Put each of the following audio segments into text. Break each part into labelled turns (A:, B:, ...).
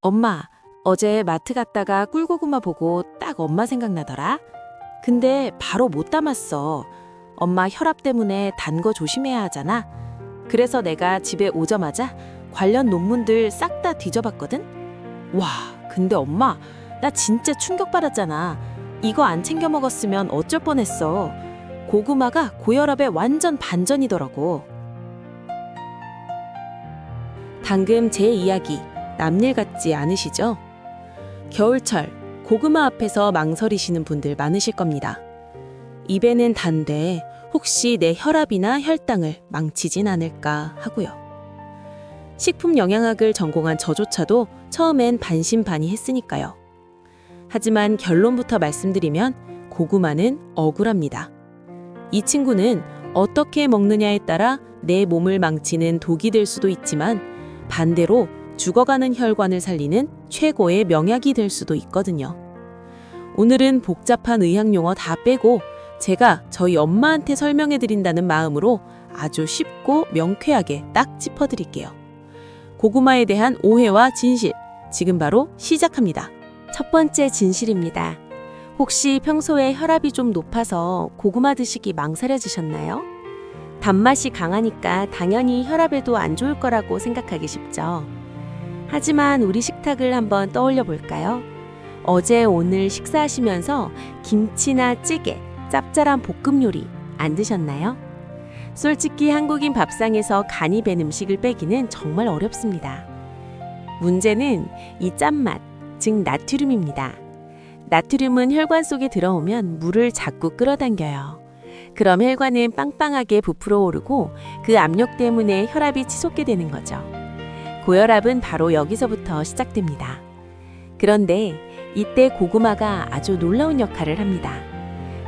A: 엄마, 어제 마트 갔다가 꿀고구마 보고 딱 엄마 생각나더라. 근데 바로 못 담았어. 엄마 혈압 때문에 단 거 조심해야 하잖아. 그래서 내가 집에 오자마자 관련 논문들 싹 다 뒤져봤거든? 와, 근데 엄마, 나 진짜 충격받았잖아. 이거 안 챙겨 먹었으면 어쩔 뻔했어. 고구마가 고혈압에 완전 반전이더라고. 방금 제 이야기 남일 같지 않으시죠? 겨울철 고구마 앞에서 망설이시는 분들 많으실 겁니다. 입에는 단데 혹시 내 혈압이나 혈당을 망치진 않을까 하고요. 식품 영양학을 전공한 저조차도 처음엔 반신반의 했으니까요. 하지만 결론부터 말씀드리면 고구마는 억울합니다. 이 친구는 어떻게 먹느냐에 따라 내 몸을 망치는 독이 될 수도 있지만 반대로 죽어가는 혈관을 살리는 최고의 명약이 될 수도 있거든요. 오늘은 복잡한 의학 용어 다 빼고 제가 저희 엄마한테 설명해 드린다는 마음으로 아주 쉽고 명쾌하게 딱 짚어 드릴게요. 고구마에 대한 오해와 진실, 지금 바로 시작합니다. 첫 번째 진실입니다. 혹시 평소에 혈압이 좀 높아서 고구마 드시기 망설여지셨나요? 단맛이 강하니까 당연히 혈압에도 안 좋을 거라고 생각하기 쉽죠. 하지만 우리 식탁을 한번 떠올려 볼까요? 어제 오늘 식사하시면서 김치나 찌개, 짭짤한 볶음 요리 안 드셨나요? 솔직히 한국인 밥상에서 간이 밴 음식을 빼기는 정말 어렵습니다. 문제는 이 짠맛, 즉 나트륨입니다. 나트륨은 혈관 속에 들어오면 물을 자꾸 끌어당겨요. 그럼 혈관은 빵빵하게 부풀어 오르고 그 압력 때문에 혈압이 치솟게 되는 거죠. 고혈압은 바로 여기서부터 시작됩니다. 그런데 이때 고구마가 아주 놀라운 역할을 합니다.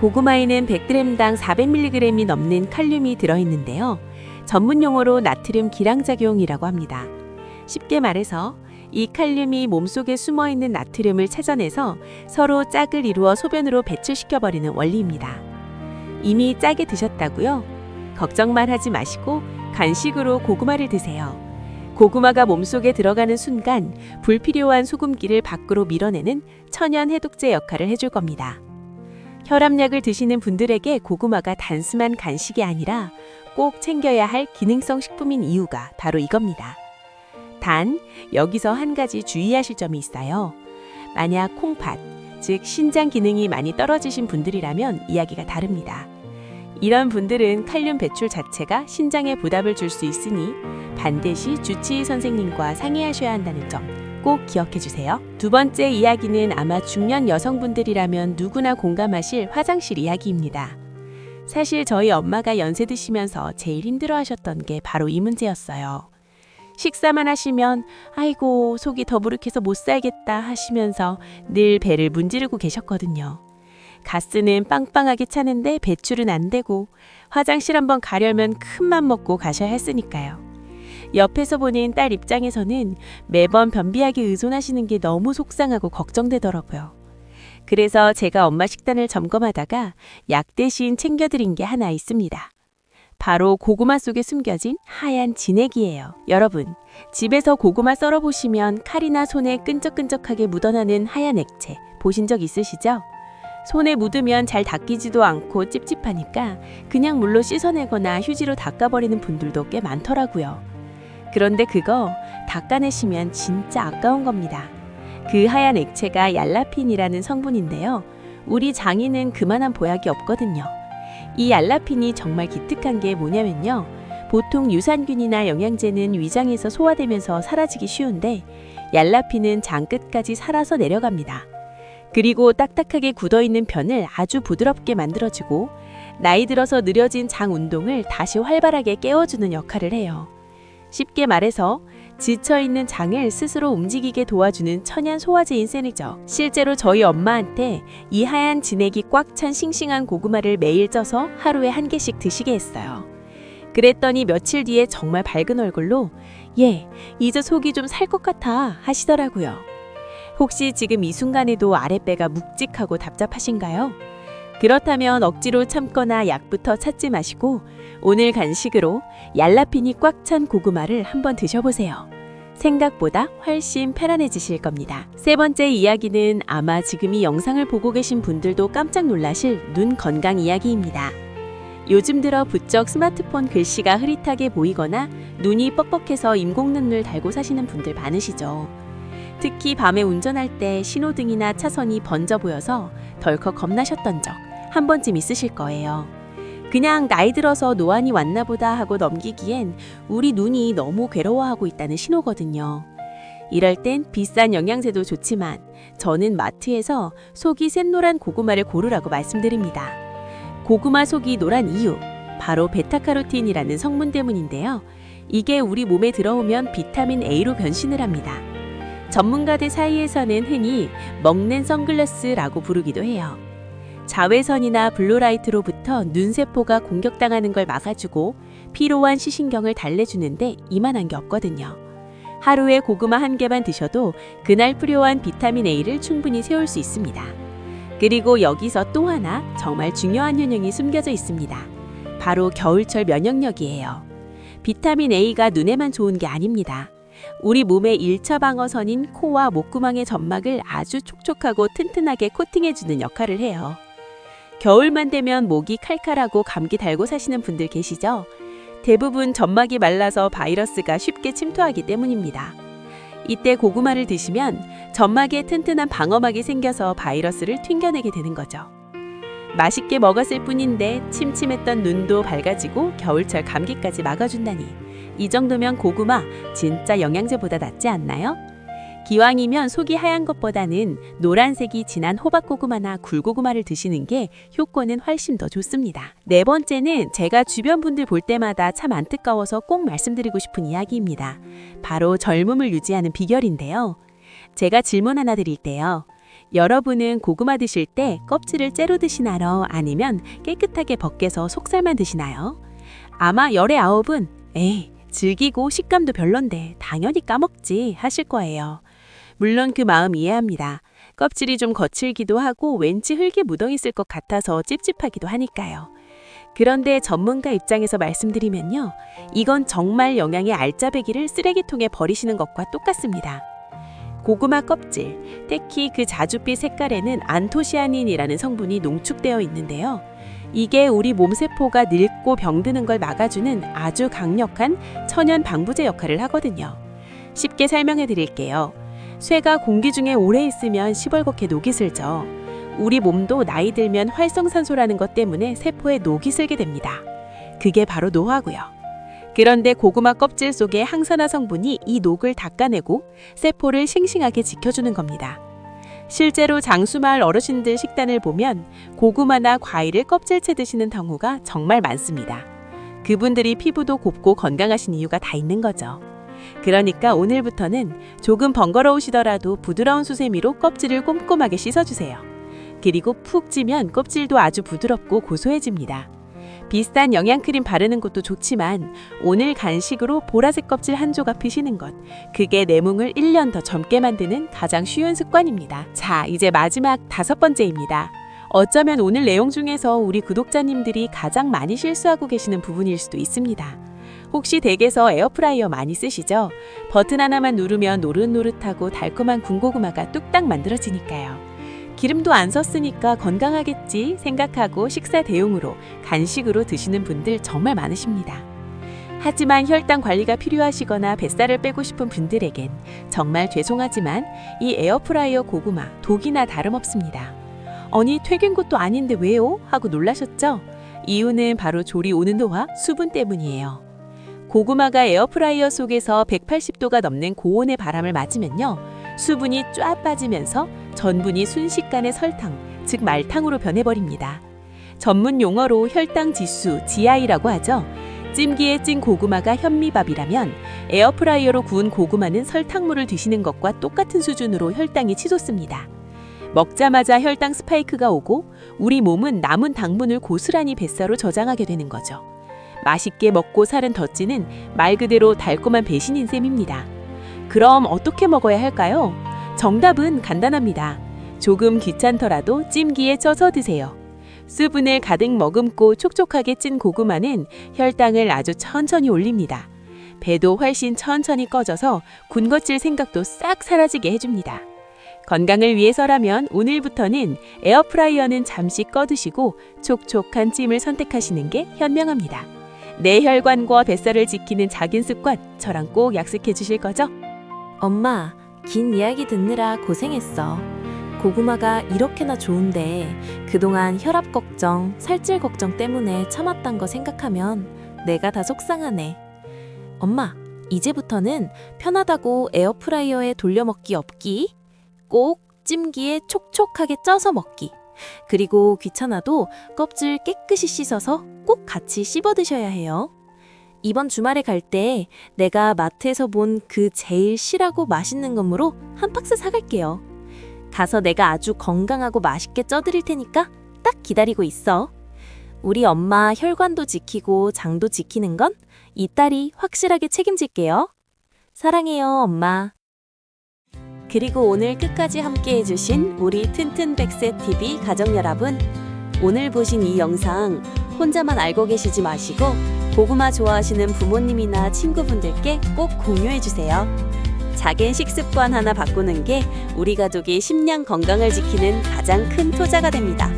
A: 고구마에는 100g당 400mg이 넘는 칼륨이 들어있는데요. 전문 용어로 나트륨 기량작용이라고 합니다. 쉽게 말해서 이 칼륨이 몸속에 숨어 있는 나트륨을 찾아내서 서로 짝을 이루어 소변으로 배출시켜 버리는 원리입니다. 이미 짜게 드셨다고요? 걱정만 하지 마시고 간식으로 고구마를 드세요. 고구마가 몸속에 들어가는 순간 불필요한 소금기를 밖으로 밀어내는 천연 해독제 역할을 해줄 겁니다. 혈압약을 드시는 분들에게 고구마가 단순한 간식이 아니라 꼭 챙겨야 할 기능성 식품인 이유가 바로 이겁니다. 단, 여기서 한 가지 주의하실 점이 있어요. 만약 콩팥, 즉 신장 기능이 많이 떨어지신 분들이라면 이야기가 다릅니다. 이런 분들은 칼륨 배출 자체가 신장에 부담을 줄 수 있으니 반드시 주치의 선생님과 상의하셔야 한다는 점 꼭 기억해 주세요. 두 번째 이야기는 아마 중년 여성분들이라면 누구나 공감하실 화장실 이야기입니다. 사실 저희 엄마가 연세 드시면서 제일 힘들어 하셨던 게 바로 이 문제였어요. 식사만 하시면 아이고 속이 더부룩해서 못 살겠다 하시면서 늘 배를 문지르고 계셨거든요. 가스는 빵빵하게 차는데 배출은 안 되고 화장실 한번 가려면 큰맘 먹고 가셔야 했으니까요. 옆에서 보는 딸 입장에서는 매번 변비약에 의존하시는 게 너무 속상하고 걱정되더라고요. 그래서 제가 엄마 식단을 점검하다가 약 대신 챙겨드린 게 하나 있습니다. 바로 고구마 속에 숨겨진 하얀 진액이에요. 여러분, 집에서 고구마 썰어 보시면 칼이나 손에 끈적끈적하게 묻어나는 하얀 액체 보신 적 있으시죠? 손에 묻으면 잘 닦이지도 않고 찝찝하니까 그냥 물로 씻어내거나 휴지로 닦아버리는 분들도 꽤 많더라고요. 그런데 그거 닦아내시면 진짜 아까운 겁니다. 그 하얀 액체가 얄라핀이라는 성분인데요. 우리 장인은 그만한 보약이 없거든요. 이 얄라핀이 정말 기특한 게 뭐냐면요. 보통 유산균이나 영양제는 위장에서 소화되면서 사라지기 쉬운데 얄라핀은 장 끝까지 살아서 내려갑니다. 그리고 딱딱하게 굳어 있는 편을 아주 부드럽게 만들어주고 나이 들어서 느려진 장 운동을 다시 활발하게 깨워주는 역할을 해요. 쉽게 말해서 지쳐 있는 장을 스스로 움직이게 도와주는 천연 소화제인 셈이죠. 실제로 저희 엄마한테 이 하얀 진액이 꽉 찬 싱싱한 고구마를 매일 쪄서 하루에 한 개씩 드시게 했어요. 그랬더니 며칠 뒤에 정말 밝은 얼굴로 예, 이제 속이 좀 살 것 같아 하시더라고요. 혹시 지금 이 순간에도 아랫배가 묵직하고 답답하신가요? 그렇다면 억지로 참거나 약부터 찾지 마시고 오늘 간식으로 얄라핀이 꽉 찬 고구마를 한번 드셔보세요. 생각보다 훨씬 편안해지실 겁니다. 세 번째 이야기는 아마 지금 이 영상을 보고 계신 분들도 깜짝 놀라실 눈 건강 이야기입니다. 요즘 들어 부쩍 스마트폰 글씨가 흐릿하게 보이거나 눈이 뻑뻑해서 인공눈을 달고 사시는 분들 많으시죠. 특히 밤에 운전할 때 신호등이나 차선이 번져 보여서 덜컥 겁나셨던 적 한 번쯤 있으실 거예요. 그냥 나이 들어서 노안이 왔나 보다 하고 넘기기엔 우리 눈이 너무 괴로워하고 있다는 신호거든요. 이럴 땐 비싼 영양제도 좋지만 저는 마트에서 속이 샛노란 고구마를 고르라고 말씀드립니다. 고구마 속이 노란 이유, 바로 베타카로틴이라는 성분 때문인데요. 이게 우리 몸에 들어오면 비타민 A로 변신을 합니다. 전문가들 사이에서는 흔히 먹는 선글라스라고 부르기도 해요. 자외선이나 블루라이트로부터 눈세포가 공격당하는 걸 막아주고 피로한 시신경을 달래주는데 이만한 게 없거든요. 하루에 고구마 한 개만 드셔도 그날 필요한 비타민 A를 충분히 세울 수 있습니다. 그리고 여기서 또 하나 정말 중요한 효능이 숨겨져 있습니다. 바로 겨울철 면역력이에요. 비타민 A가 눈에만 좋은 게 아닙니다. 우리 몸의 1차 방어선인 코와 목구멍의 점막을 아주 촉촉하고 튼튼하게 코팅해주는 역할을 해요. 겨울만 되면 목이 칼칼하고 감기 달고 사시는 분들 계시죠? 대부분 점막이 말라서 바이러스가 쉽게 침투하기 때문입니다. 이때 고구마를 드시면 점막에 튼튼한 방어막이 생겨서 바이러스를 튕겨내게 되는 거죠. 맛있게 먹었을 뿐인데 침침했던 눈도 밝아지고 겨울철 감기까지 막아준다니 이 정도면 고구마 진짜 영양제보다 낫지 않나요? 기왕이면 속이 하얀 것보다는 노란색이 진한 호박고구마나 굴고구마를 드시는 게 효과는 훨씬 더 좋습니다. 네 번째는 제가 주변 분들 볼 때마다 참 안타까워서 꼭 말씀드리고 싶은 이야기입니다. 바로 젊음을 유지하는 비결인데요. 제가 질문 하나 드릴게요. 여러분은 고구마 드실 때 껍질을 째로 드시나요? 아니면 깨끗하게 벗겨서 속살만 드시나요? 아마 열의 아홉은 에이, 즐기고 식감도 별론데 당연히 까먹지 하실 거예요. 물론 그 마음 이해합니다. 껍질이 좀 거칠기도 하고 왠지 흙에 묻어 있을 것 같아서 찝찝하기도 하니까요. 그런데 전문가 입장에서 말씀드리면요. 이건 정말 영양의 알짜배기를 쓰레기통에 버리시는 것과 똑같습니다. 고구마 껍질, 특히 그 자줏빛 색깔에는 안토시아닌이라는 성분이 농축되어 있는데요. 이게 우리 몸세포가 늙고 병드는 걸 막아주는 아주 강력한 천연 방부제 역할을 하거든요. 쉽게 설명해 드릴게요. 쇠가 공기 중에 오래 있으면 시벌겋게 녹이 슬죠. 우리 몸도 나이 들면 활성산소라는 것 때문에 세포에 녹이 슬게 됩니다. 그게 바로 노화고요. 그런데 고구마 껍질 속에 항산화 성분이 이 녹을 닦아내고 세포를 싱싱하게 지켜주는 겁니다. 실제로 장수마을 어르신들 식단을 보면 고구마나 과일을 껍질째 드시는 경우가 정말 많습니다. 그분들이 피부도 곱고 건강하신 이유가 다 있는 거죠. 그러니까 오늘부터는 조금 번거로우시더라도 부드러운 수세미로 껍질을 꼼꼼하게 씻어주세요. 그리고 푹 찌면 껍질도 아주 부드럽고 고소해집니다. 비싼 영양크림 바르는 것도 좋지만 오늘 간식으로 보라색 껍질 한 조각 피시는 것. 그게 내 뭉을 1년 더 젊게 만드는 가장 쉬운 습관입니다. 자, 이제 마지막 다섯 번째입니다. 어쩌면 오늘 내용 중에서 우리 구독자님들이 가장 많이 실수하고 계시는 부분일 수도 있습니다. 혹시 댁에서 에어프라이어 많이 쓰시죠? 버튼 하나만 누르면 노릇노릇하고 달콤한 군고구마가 뚝딱 만들어지니까요. 기름도 안 썼으니까 건강하겠지 생각하고 식사 대용으로 간식으로 드시는 분들 정말 많으십니다. 하지만 혈당 관리가 필요하시거나 뱃살을 빼고 싶은 분들에겐 정말 죄송하지만 이 에어프라이어 고구마 독이나 다름없습니다. 아니 튀긴 것도 아닌데 왜요? 하고 놀라셨죠? 이유는 바로 조리 온도와 수분 때문이에요. 고구마가 에어프라이어 속에서 180도가 넘는 고온의 바람을 맞으면요. 수분이 쫙 빠지면서 전분이 순식간에 설탕, 즉 말탕으로 변해버립니다. 전문 용어로 혈당 지수, GI라고 하죠. 찜기에 찐 고구마가 현미밥이라면 에어프라이어로 구운 고구마는 설탕물을 드시는 것과 똑같은 수준으로 혈당이 치솟습니다. 먹자마자 혈당 스파이크가 오고 우리 몸은 남은 당분을 고스란히 뱃살로 저장하게 되는 거죠. 맛있게 먹고 살은 더 찌는 말 그대로 달콤한 배신인 셈입니다. 그럼 어떻게 먹어야 할까요? 정답은 간단합니다. 조금 귀찮더라도 찜기에 쪄서 드세요. 수분을 가득 머금고 촉촉하게 찐 고구마는 혈당을 아주 천천히 올립니다.
B: 배도 훨씬 천천히 꺼져서 군것질 생각도 싹 사라지게 해줍니다. 건강을 위해서라면 오늘부터는 에어프라이어는 잠시 꺼두시고 촉촉한 찜을 선택하시는 게 현명합니다. 내 혈관과 뱃살을 지키는 작은 습관, 저랑 꼭 약속해 주실 거죠?
C: 엄마, 긴 이야기 듣느라 고생했어. 고구마가 이렇게나 좋은데 그동안 혈압 걱정, 살찔 걱정 때문에 참았단 거 생각하면 내가 다 속상하네. 엄마, 이제부터는 편하다고 에어프라이어에 돌려먹기 없기, 꼭 찜기에 촉촉하게 쪄서 먹기, 그리고 귀찮아도 껍질 깨끗이 씻어서 꼭 같이 씹어 드셔야 해요. 이번 주말에 갈 때 내가 마트에서 본 그 제일 실하고 맛있는 것으로 한 박스 사갈게요. 가서 내가 아주 건강하고 맛있게 쪄드릴 테니까 딱 기다리고 있어. 우리 엄마 혈관도 지키고 장도 지키는 건 이 딸이 확실하게 책임질게요. 사랑해요, 엄마. 그리고 오늘 끝까지 함께 해주신 우리 튼튼백세 TV 가족 여러분. 오늘 보신 이 영상 혼자만 알고 계시지 마시고 고구마 좋아하시는 부모님이나 친구분들께 꼭 공유해 주세요. 작은 식습관 하나 바꾸는 게 우리 가족이 식량 건강을 지키는 가장 큰 투자가 됩니다.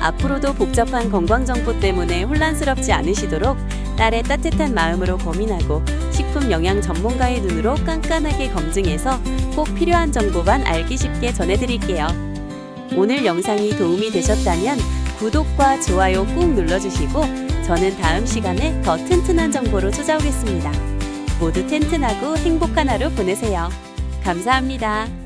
C: 앞으로도 복잡한 건강 정보 때문에 혼란스럽지 않으시도록 딸의 따뜻한 마음으로 고민하고 식품 영양 전문가의 눈으로 깐깐하게 검증해서 꼭 필요한 정보만 알기 쉽게 전해드릴게요. 오늘 영상이 도움이 되셨다면 구독과 좋아요 꾹 눌러주시고 저는 다음 시간에 더 튼튼한 정보로 찾아오겠습니다. 모두 튼튼하고 행복한 하루 보내세요. 감사합니다.